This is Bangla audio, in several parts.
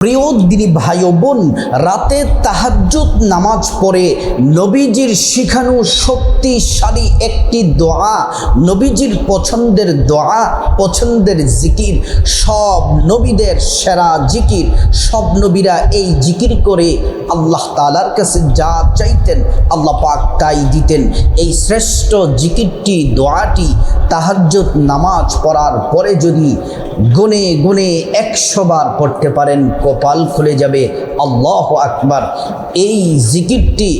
প্রিয় দিনী ভাই বোন, রাতে তাহাজ্জুদ নামাজ পড়ে নবীজির শিখানো শক্তিশালী একটি দোয়া, নবীজির পছন্দের দোয়া, পছন্দের জিকির, সব নবীদের সেরা জিকির, সব নবীরা এই জিকির করে আল্লাহ তালার কাছে যা চাইতেন আল্লাহ পাক তাই দিতেন। এই শ্রেষ্ঠ জিকিরটি, দোয়াটি তাহাজ্জুদ নামাজ পড়ার পরে যদি গুনে গুনে একশো বার পড়তে পারেন কপাল খুলে যাবে। আল্লাহ আকবার। এই জিকিরটি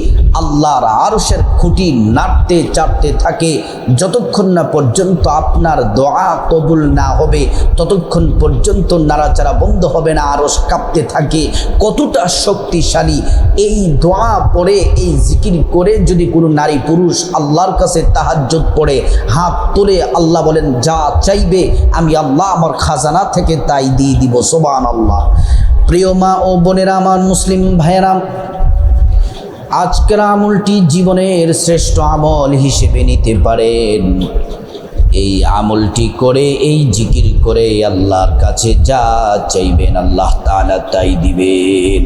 আল্লাহর আরশের খুঁটি নাড়তে চাটতে থাকে। যতক্ষণ না পর্যন্ত আপনার দোয়া কবুল না হবে, ততক্ষণ পর্যন্ত নাড়াচাড়া বন্ধ হবে না আরস কাঁপতে থাকে। কতটা শক্তিশালী এই দোয়া পড়ে, এই জিকির করে যদি কোনো নারী পুরুষ আল্লাহর কাছে তাহাজ্জুদ পড়ে, হাত তুলে আল্লাহ বলেন, যা চাইবে, আমি আল্লাহ আমার খাজানা থেকে তাই দিয়ে দিব। সোবান আল্লাহ প্রিয় মা ও বোনেরা, আমার মুসলিম ভাইয়েরা, আজকের আমলটি জীবনের শ্রেষ্ঠ আমল হিসেবে নিতে পারেন। এই আমলটি করে, এই জিকির করে আল্লাহর কাছে যা চাইবেন আল্লাহ তাআলা তাই দিবেন।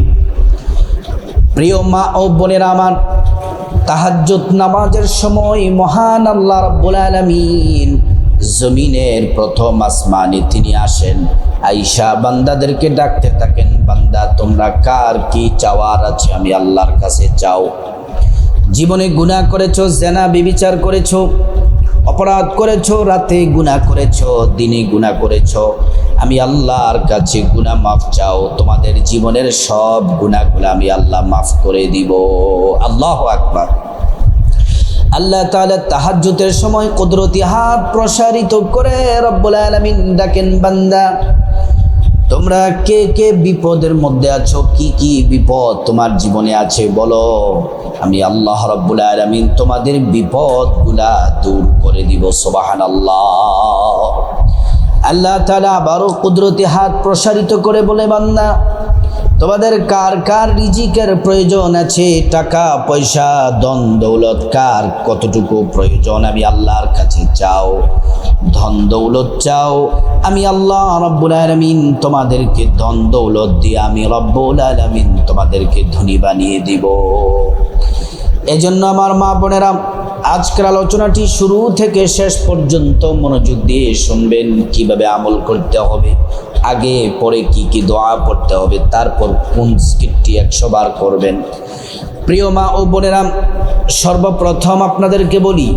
প্রিয় মা ও বোনেরা, আমার তাহাজ্জুদ নামাজের সময় মহান আল্লাহ রাব্বুল আলামিন জমিনের প্রথম আসমানে তিনি আসেন। আইসা বান্দাদেরকে ডাকতে থাকেন, বান্দা, তোমরা কার কি চাওয়ার আছে? আমি আল্লাহর কাছে চাও। জীবনে গুনাহ করেছ, জেনা বিবিচার করেছ, অপরাধ করেছ, রাতে গুনাহ করেছ, দিনে গুনাহ করেছ। আমি আল্লাহর কাছে গুনাহ মাফ চাও। তোমাদের জীবনের সব গুনাহগুলো আমি আল্লাহ মাফ করে দিব। আল্লাহ আকবার। আল্লাহ তাআলা তাহাজ্জুদের সময় কুদরতি হাত প্রসারিত করে রব্বুল আলামিন ডাকেন, বান্দা, তোমরা কে কে বিপদের মধ্যে আছো? কি কি বিপদ তোমার জীবনে আছে বলো। আমি আল্লাহ রব্বুল আলামিন তোমাদের বিপদগুলা দূর করে দিব, সুবহানাল্লাহ। আল্লাহ তাআলা আবারও কুদরতি হাত প্রসারিত করে বলে, বান্দা তোমাদের কার কার রিজিকের প্রয়োজন আছে? টাকা, পয়সা দন দৌলত, কার কতটুকু প্রয়োজন? আমি আল্লাহর কাছে চাও, ধন, দৌলত চাও। আমি আল্লাহ রব্বুল আলমিন তোমাদেরকে ধন, দৌলত দিয়ে আমি রব্বুল আলমিন তোমাদেরকে ধনী বানিয়ে দিব। এজন্য আমার মা বোনেরা, আজকের আলোচনাটি শুরু থেকে শেষ পর্যন্ত মনোযোগ দিয়ে শুনবেন কীভাবে আমল করতে হবে। আগে, পরে কি কি দোয়া পড়তে হবে, তারপর কোন স্কিটটি একশো বার করবেন। প্রিয় মা ও বোনেরা, সর্বপ্রথম আপনাদেরকে বলি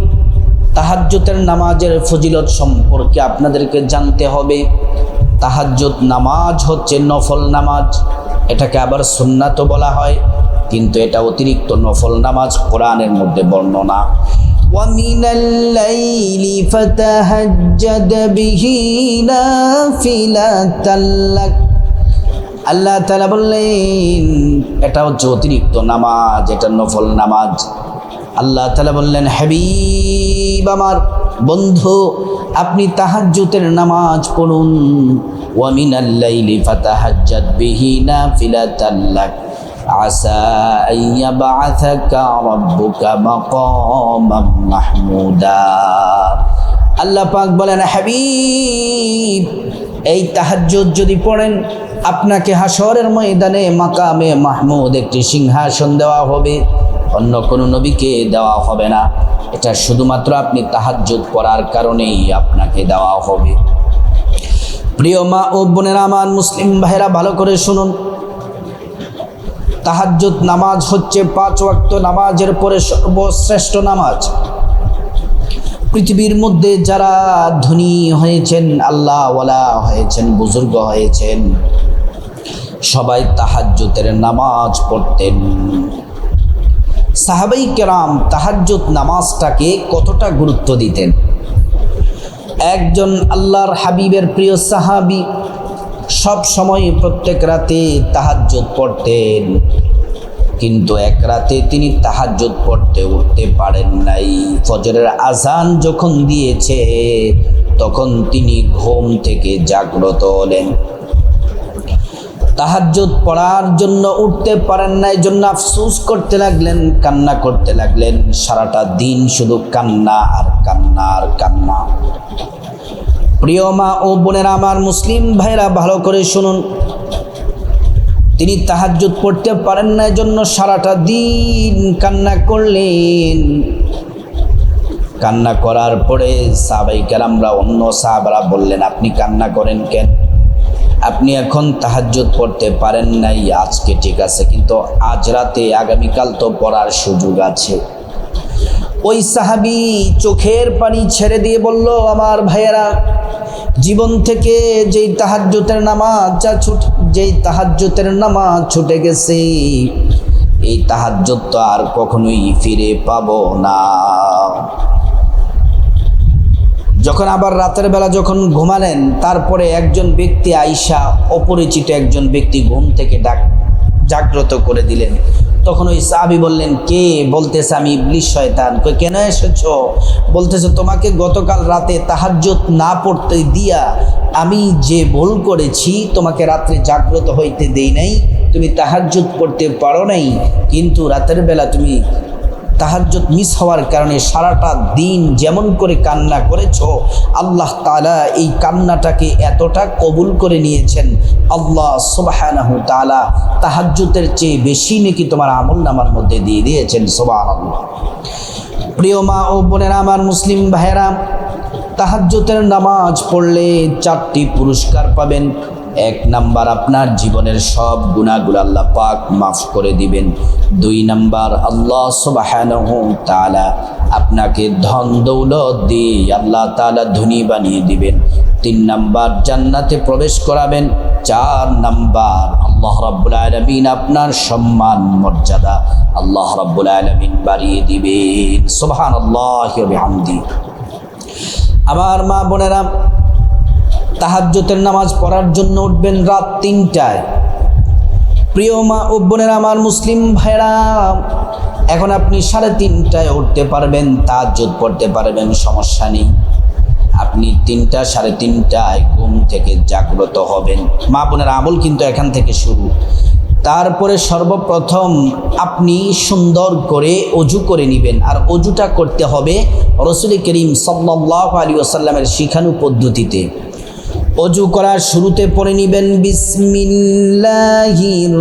তাহাজ্জুতের নামাজের ফজিলত সম্পর্কে আপনাদেরকে জানতে হবে। তাহাজ্জুদ নামাজ হচ্ছে নফল নামাজ, এটাকে আবার সুন্নাতও বলা হয়, কিন্তু এটা অতিরিক্ত নফল নামাজ কোরআনের মধ্যে বর্ণনা। ومن الليل فتهجد به نافلة لك আল্লাহ তালা বললেন এটা হচ্ছে অতিরিক্ত নামাজ এটা নফল নামাজ আল্লাহ তালা বললেন হাবিব আমার বন্ধু আপনি তাহাজ্জুতের নামাজ পড়ুন ওয়ামিন আল্লাইলি ফাতাহাজ্জাদ বিহি নাফিলাতাল লাক عسى أن يبعثك ربك مقاما محمودا আল্লাহ পাক বলেন হাবিব এই তাহাজ্জুদ যদি পড়েন আপনাকে হাসরের ময়দানে মাকামে মাহমুদ একটি সিংহাসন দেওয়া হবে অন্য কোনো নবীকে দেওয়া হবে না এটা শুধুমাত্র আপনি তাহাজ্জুদ পড়ার কারণেই আপনাকে দেওয়া হবে প্রিয় মা ও বোনেরা আমার মুসলিম ভাইরা ভালো করে শুনুন তাহাজ্জুদ নামাজ হচ্ছে পাঁচ ওয়াক্ত নামাজের পরে সর্বশ্রেষ্ঠ নামাজ। পৃথিবীর মধ্যে যারা ধনী হয়েছেন আল্লাহওয়ালা হয়েছেন, বুজুর্গ হয়েছেন, সবাই তাহাজ্জুতের নামাজ পড়তেন। সাহাবাই কেরাম তাহাজ্জুদ নামাজটাকে কতটা গুরুত্ব দিতেন? একজন আল্লাহর হাবিবের প্রিয় সাহাবি সব সময় প্রত্যেক রাতে তাহাজ্জুদ পড়তেন। কিন্তু এক রাতে তিনি তাহাজ্জুদ পড়তে উঠতে পারেন নাই। ফজরের আজান যখন দিয়েছে, তখন তিনি ঘুম থেকে জাগ্রত হলেন। তাহাজ্জুদ পড়ার জন্য উঠতে পারেন না এই জন্য আফসুস করতে লাগলেন, কান্না করতে লাগলেন। সারাটা দিন শুধু কান্না আর কান্না আর কান্না। প্রিয় মা ও বোনেরা, আমার মুসলিম ভাইরা ভালো করে শুনুন। তিনি তাহাজ্জুদ পড়তে পারেন না জন্য সারাটা দিন কান্না করলেন। কান্না করার পরে সাহাবাই আমরা অন্য সাহাবারা বললেন, আপনি কান্না করেন কেন? আপনি এখন তাহাজ্জুদ পড়তে পারেন নাই, আজকে ঠিক আছে, কিন্তু আজ রাতে আগামীকাল তো পড়ার সুযোগ আছে। ওই সাহাবি চোখের পানি ছেড়ে দিয়ে বলল, আমার ভাইয়েরা জীবন থেকে যেই তাহাজ্জুতের নামাজ যা ছুট, যেই তাহাজ্জুতের নামাজ ছুটে গেছে, এই তাহাজ্জুত তো আর কখনোই ফিরে পাবো না। যখন আবার রাতের বেলা যখন ঘুমালেন, তারপরে একজন ব্যক্তি আইসা, অপরিচিত একজন ব্যক্তি ঘুম থেকে ডাক, জাগ্রত করে দিলেন তখন ওই সাহাবি বললেন, কে বলতেছে আমি ইবলিশ শয়তান? কই কেন এসেছ? বলতেছে তোমাকে গতকাল রাতে তাহাজ্জুদ না পড়তে দিয়া আমি যে ভুল করেছি, তোমাকে রাত্রে জাগ্রত হইতে দেই নাই। তুমি তাহাজ্জুদ করতে পারো নাই, কিন্তু রাতের বেলা তুমি তাহাজ্জুদ মিস হওয়ার কারণে সারাটা দিন যেমন করে কান্না করেছ, আল্লাহ তালা এই কান্নাটাকে এতটা কবুল করে নিয়েছেন। আল্লাহ সুবাহানাহু তালা তাহাজ্জুদের চেয়ে বেশি নাকি তোমার আমল নামার মধ্যে দিয়ে দিয়েছেন সোবাহ প্রিয় মা ও বোনেরা, আমার মুসলিম ভাইয়েরা, তাহাজ্জুদের নামাজ পড়লে চারটি পুরস্কার পাবেন। এক নাম্বার আপনার জীবনের সব গুণাগুলো আল্লাহ পাক মাফ করে দিবেন। দুই নাম্বার, আল্লাহ সুবাহানহু তাআলা আপনাকে ধন দৌলত দিয়ে আল্লাহ তাআলা ধনী বানিয়ে দিবেন। তিন নাম্বার, জান্নাতে প্রবেশ করাবেন। চার নাম্বার, আল্লাহ রাব্বুল আলামিন আপনার সম্মান, মর্যাদা আল্লাহ রাব্বুল আলামিন বাড়িয়ে দিবেন। ওয়া বিহামদি। আমার মা বোনেরা তাহাজ্জতের নামাজ পড়ার জন্য উঠবেন রাত তিনটায়। প্রিয় মা ও বোনেরা, আমার মুসলিম ভাইরা এখন আপনি সাড়ে তিনটায় উঠতে পারবেন, তাহাজ্জুদ পড়তে পারবেন, সমস্যা নেই। আপনি তিনটা, সাড়ে তিনটায় ঘুম থেকে জাগ্রত হবেন। মা বোনের, আমল কিন্তু এখান থেকে শুরু। তারপরে সর্বপ্রথম আপনি সুন্দর করে অজু করে নেবেন। আর অজুটা করতে হবে রসুল করিম সাল্লাহ আলী আসাল্লামের শিখানু পদ্ধতিতে। অজু করার শুরুতে পড়ে নিবেন, বিসমিল্লাহির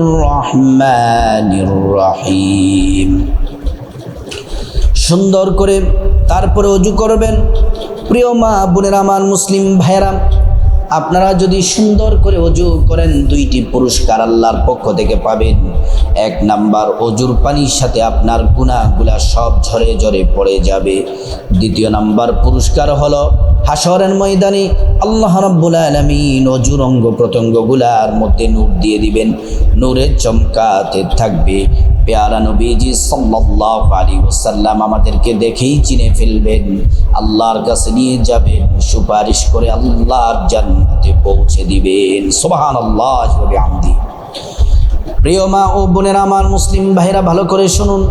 রহিম। সুন্দর করে তারপরে অজু করবেন। প্রিয় মা, বোনের আমার মুসলিম ভাইয়েরা, আপনারা যদি সুন্দর করে অজু করেন, দুইটি পুরস্কার আল্লাহর পক্ষ থেকে পাবেন। এক নাম্বার, অজুর পানির সাথে আপনার গুণাগুলা সব ঝরে ঝরে পড়ে যাবে। দ্বিতীয় নাম্বার পুরস্কার হলো হাসরের ময়দানে আল্লাহ রাব্বুল আলামিন অজুর অঙ্গ প্রত্যঙ্গগুলার মধ্যে নূর দিয়ে দিবেন। নূরের চমকাতে থাকবে। পেয়ারা নবীজি সাল্লাল্লাহু আলাইহি ওয়াসাল্লাম আমাদেরকে দেখেই চিনে ফেলবেন। আল্লাহর কাছে নিয়ে যাবেন, সুপারিশ করে আল্লাহর জান্নাতে পৌঁছে দিবেন। ওয়া বিহামদি। প্রিয় মা ও বোনেরা, আমার মুসলিম ভাইরা ভালো করে শুনুন।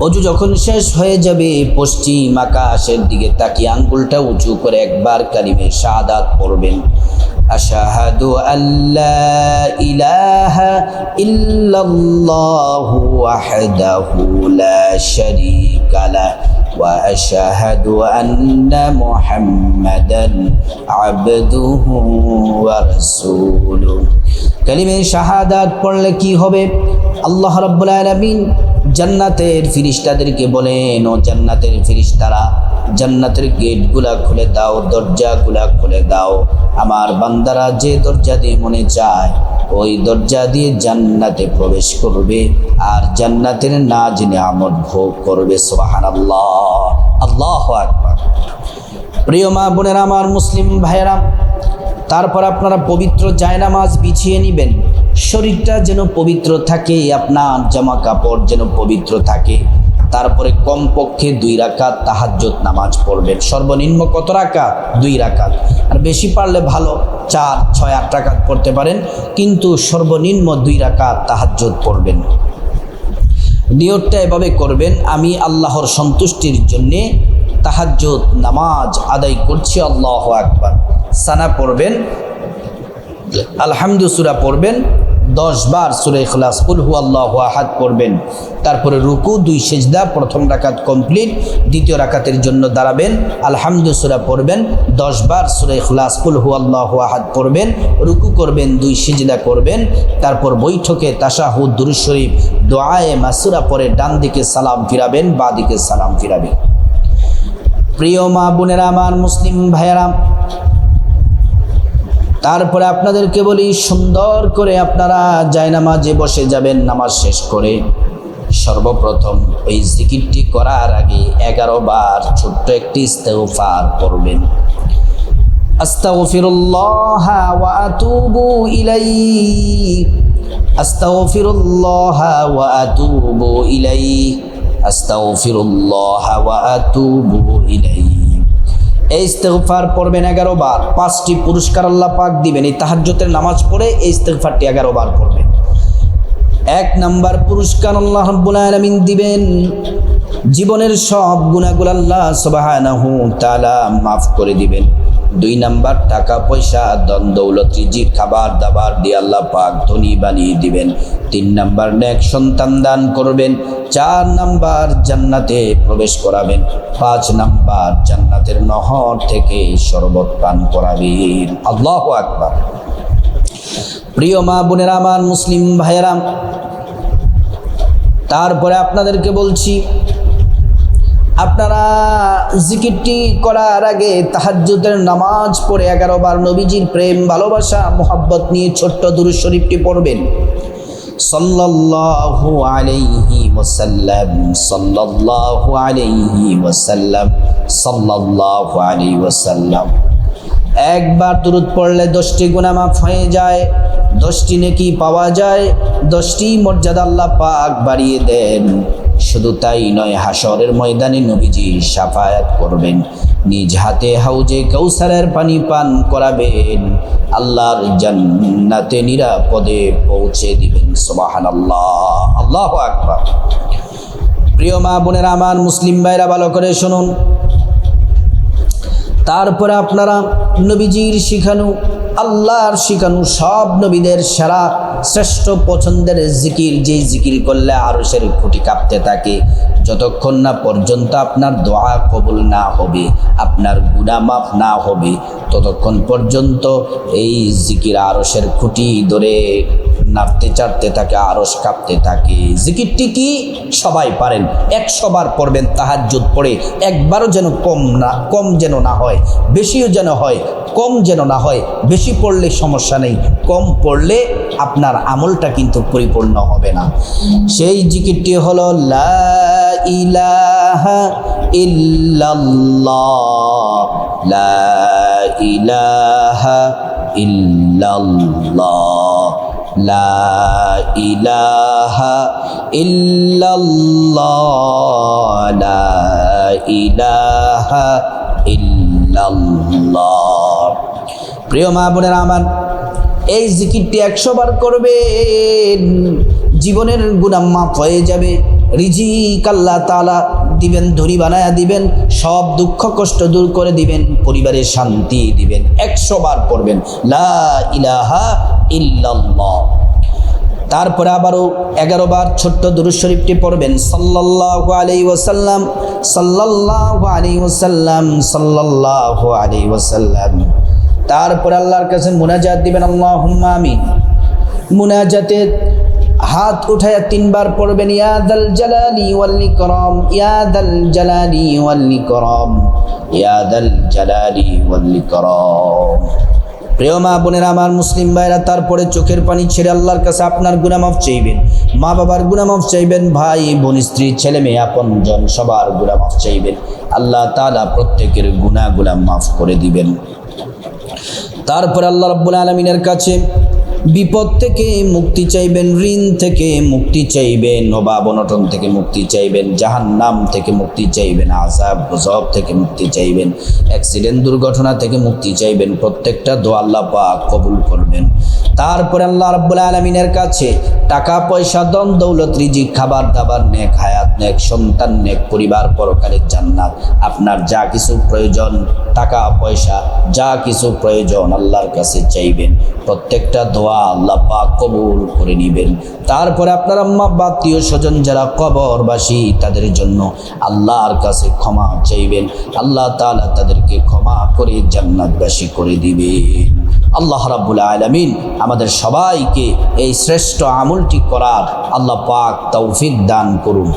অজু যখন শেষ হয়ে যাবে পশ্চিম আকাশের দিকে তাকিয়ে আঙ্গুলটা উঁচু করে একবার কালিমে শাহাদাত পড়বেন আশাহাদু আল্লাহ ইলাহা ইল্লাল্লাহু ওয়াহদাহু লা শারীকা লা وأشهد أن محمدا عبده ورسوله কালিমে শাহাদাত পড়লে কি হবে আল্লাহ রাব্বুল আলামিন জান্নাতের ফিরিস্তাদেরকে বলেন ও জান্নাতের ফিরিস্তারা, জান্নাতের গেটগুলা খুলে দাও, দরজাগুলা খুলে দাও। আমার বান্দারা যে দরজা দিয়ে মনে চায়, ওই দরজা দিয়ে জান্নাতে প্রবেশ করবে আর জান্নাতের না জেনে নিয়ামত ভোগ করবে। সোহান আল্লাহ আল্লাহ আকবার। প্রিয় মা বোনেরা, আমার মুসলিম ভাইয়েরা, তারপর আপনারা পবিত্র জায়নামাজ বিছিয়ে নেবেন। শরীরটা যেন পবিত্র থাকে, আপনার জামা কাপড় যেন পবিত্র থাকে। তারপরে কমপক্ষে দুই রাকাত তাহাজ্জত নামাজ পড়বেন। সর্বনিম্ন কত রাকাত? দুই রাকাত। আর বেশি পারলে ভালো, চার, ছয়, আট রাকাত পড়তে পারেন, কিন্তু সর্বনিম্ন দুই রাকাত তাহাজ্জত পড়বেন। নিয়তটা এভাবে করবেন, আমি আল্লাহর সন্তুষ্টির জন্যে তাহাজ্জত নামাজ আদায় করছি, আল্লাহ আকবার। সানা পড়বেন আলহামদু সুরা পড়বেন দশ বার সুরে ইখলাস, কুল হু আল্লাহ আহাদ পড়বেন। তারপরে রুকু, দুই সেজদা, প্রথম রাকাত কমপ্লিট, দ্বিতীয় রাকাতের জন্য দাঁড়াবেন। আলহামদু সুরা পড়বেন। দশ বার সুরে ইখলাস, কুল হু আল্লাহ আহাদ পড়বেন। রুকু করবেন, দুই সেজদা করবেন। তারপর বৈঠকে তাশাহুদ দুরুজ শরীফ, দোয়ায়ে মাসুরা পরে ডান দিকে সালাম ফিরাবেন, বা দিকে সালাম ফিরাবেন। প্রিয় মা বোনেরা, আমার মুসলিম ভাইয়েরা তারপরে আপনাদেরকে বলি, সুন্দর করে আপনারা জায়নামাজে বসে যাবেন, নামাজ শেষ করে। সর্বপ্রথম ওই জিকিরটি করার আগে এগারো বার ছোট্ট একটি ইস্তেগফার করবেন আস্তাগফিরুল্লাহ ওয়া আতুবু ইলাইহি আস্তাগফিরুল্লাহ ওয়া আতুবু ইলাইহি আস্তাগফিরুল্লাহ ওয়া আতুবু ইলাইহি এই ইস্তেকফার পড়বেন এগারো বার। পাঁচটি পুরস্কার আল্লাহ পাক দিবেন। এই তাহাজ্যতের নামাজ পড়ে এই ইস্তেকফারটি এগারো বার পড়বেন। এক নাম্বার পুরস্কার আল্লাহ রাব্বুল আলমিন দিবেন। জীবনের সব গুণাগুলো আল্লাহ সবাহ মাফ করে দিবেন। দুই নাম্বার, টাকা, পয়সা দন দৌলত, রিজিক, খাবার, দাবার দিয়ে আল্লাহ পাক ধনী বানিয়ে দিবেন। তিন নাম্বার, নেক সন্তান দান করবেন। চার নাম্বার, জান্নাতে প্রবেশ করাবেন। পাঁচ নাম্বার, জান্নাতের নহর থেকে শরবত পান করাবেন। আল্লাহ আকবার। প্রিয় মা বোনেরা, আমার মুসলিম ভাইয়েরা, তারপরে আপনাদেরকে বলছি আপনারা জিকিরটি করার আগে তাহাজ্জুদের নামাজ পড়ে এগারো বার নবীজির প্রেম, ভালোবাসা, মোহাব্বত নিয়ে ছোট্ট দুরু শরীফটি পড়বেন। সাল্লাল্লাহু আলাইহি ওয়াসাল্লাম, সাল্লাল্লাহু আলাইহি ওয়াসাল্লাম, সাল্লাল্লাহু আলাইহি ওয়াসাল্লাম। একবার দুরুদ পড়লে দশটি গুণা মাফ হয়ে যায়। দশটি নেকি পাওয়া যায়, দশটি মর্যাদা আল্লাহ পাক বাড়িয়ে দেন। শুধু তাই নয় হাসরের ময়দানে নবীজি সাফায়াত করবেন। নিজ হাতে হাউজে কৌসারের পানি পান করাবেন। আল্লাহর জান্নাতে নিরাপদে পৌঁছে দিবেন সুবাহান আল্লাহ আল্লাহ আকবার। প্রিয় মা বোনেরা, আমার মুসলিম ভাইরা, ভালো করে শুনুন। তারপরে আপনারা নবীজির শিখানু আল্লাহর শিখানু সব নবীদের সেরা শ্রেষ্ঠ পছন্দের জিকির, যেই জিকির করলে আরশের খুঁটি কাঁপতে থাকে। যতক্ষণ না পর্যন্ত আপনার দোয়া কবুল না হবে, আপনার গুণামাফ না হবে, ততক্ষণ পর্যন্ত এই জিকির আরশের খুঁটি ধরে নাড়তে, চাড়তে থাকে আরস কাঁপতে থাকে। জিকিরটি কি? সবাই পারেন। একশো বার পড়বেন, তাহাজ্জুদ পড়ে একবারও যেন কম না, কম যেন না হয়, বেশিও যেন হয়, কম যেন না হয়, বেশি পড়লে সমস্যা নেই, কম পড়লে আপনার আমলটা কিন্তু পরিপূর্ণ হবে না। সেই জিকিরটি হলো, লা ইলাহা লা ইলাহা ইল্লাল্লাহ। লা ইলাহা লা ইলাহা প্রিয় মা বোনেরা আমার, এই জিকিরটি একশো বার করবেন, জীবনের গুণাম মাফ হয়ে যাবে। রিজিক আল্লাহ তালা দিবেন ধরি বানায়া দিবেন, সব দুঃখ কষ্ট দূর করে দিবেন, পরিবারের শান্তি দিবেন, একশো বার পড়বেন। লা ইলাহা তারপরে আবারও এগারো বার ছোট্ট দুরুদ শরীফটি পড়বেন। সাল্লাল্লাহু আলাইহি ওয়াসাল্লাম, সাল্লাল্লাহু আলাইহি ওয়াসাল্লাম, সাল্লাল্লাহু আলাইহি ওয়াসাল্লাম। তারপরে আল্লাহর কাছে মুনাজাত দিবেন, আল্লাহুম্মা আমি মুনাজাতে হাত উঠায়া তিনবার পড়বেন ইয়াদাল জালালি ওয়াল ইকরাম ইয়াদাল জালালি ওয়াল ইকরাম ইয়াদাল জালালি ওয়াল্লি ইকরাম। প্রিয় মা বোনেরা, আমার মুসলিম ভাইরা, তারপরে চোখের পানি ছেড়ে আল্লাহর কাছে আপনার গুনামাফ চাইবেন। মা বাবার গুনামাফ চাইবেন, ভাই, বোন, স্ত্রী, ছেলে মেয়ে, আপন জন, সবার গুনামাফ চাইবেন। আল্লাহ তালা প্রত্যেকের গুনাহগুলা মাফ করে দিবেন। তারপর আল্লাহ রব্বুল আলমিনের কাছে বিপদ থেকে মুক্তি চাইবেন, ঋণ থেকে মুক্তি চাইবেন অভাব অনটন থেকে মুক্তি চাইবেন জাহান নাম থেকে মুক্তি চাইবেন আজাব গজব থেকে মুক্তি চাইবেন অ্যাক্সিডেন্ট দুর্ঘটনা থেকে মুক্তি চাইবেন, প্রত্যেকটা দোয়া আল্লাহ কবুল করবেন। তারপরে আল্লাহ রাব্বুল আলমিনের কাছে টাকা, পয়সা দন দৌলত, রিজিক, খাবার, দাবার, নেক হায়াত, নেক সন্তান, নেক পরিবার, পরকালের জান্নাত। আপনার যা কিছু প্রয়োজন টাকা, পয়সা, যা কিছু প্রয়োজন আল্লাহর কাছে চাইবেন, প্রত্যেকটা দোয়া আল্লাহ পাক কবুল করে নেবেন। তারপরে আপনার আম্মা বাত্মীয় স্বজন যারা কবরবাসী, তাদের জন্য আল্লাহর কাছে ক্ষমা চাইবেন। আল্লাহ তালা তাদেরকে ক্ষমা করে জান্নাতবাসী করে দিবেন। আল্লাহ রাব্বুল আলামিন আমাদের সবাইকে এই শ্রেষ্ঠ আমলটি করার আল্লাহ পাক তৌফিক দান করুন।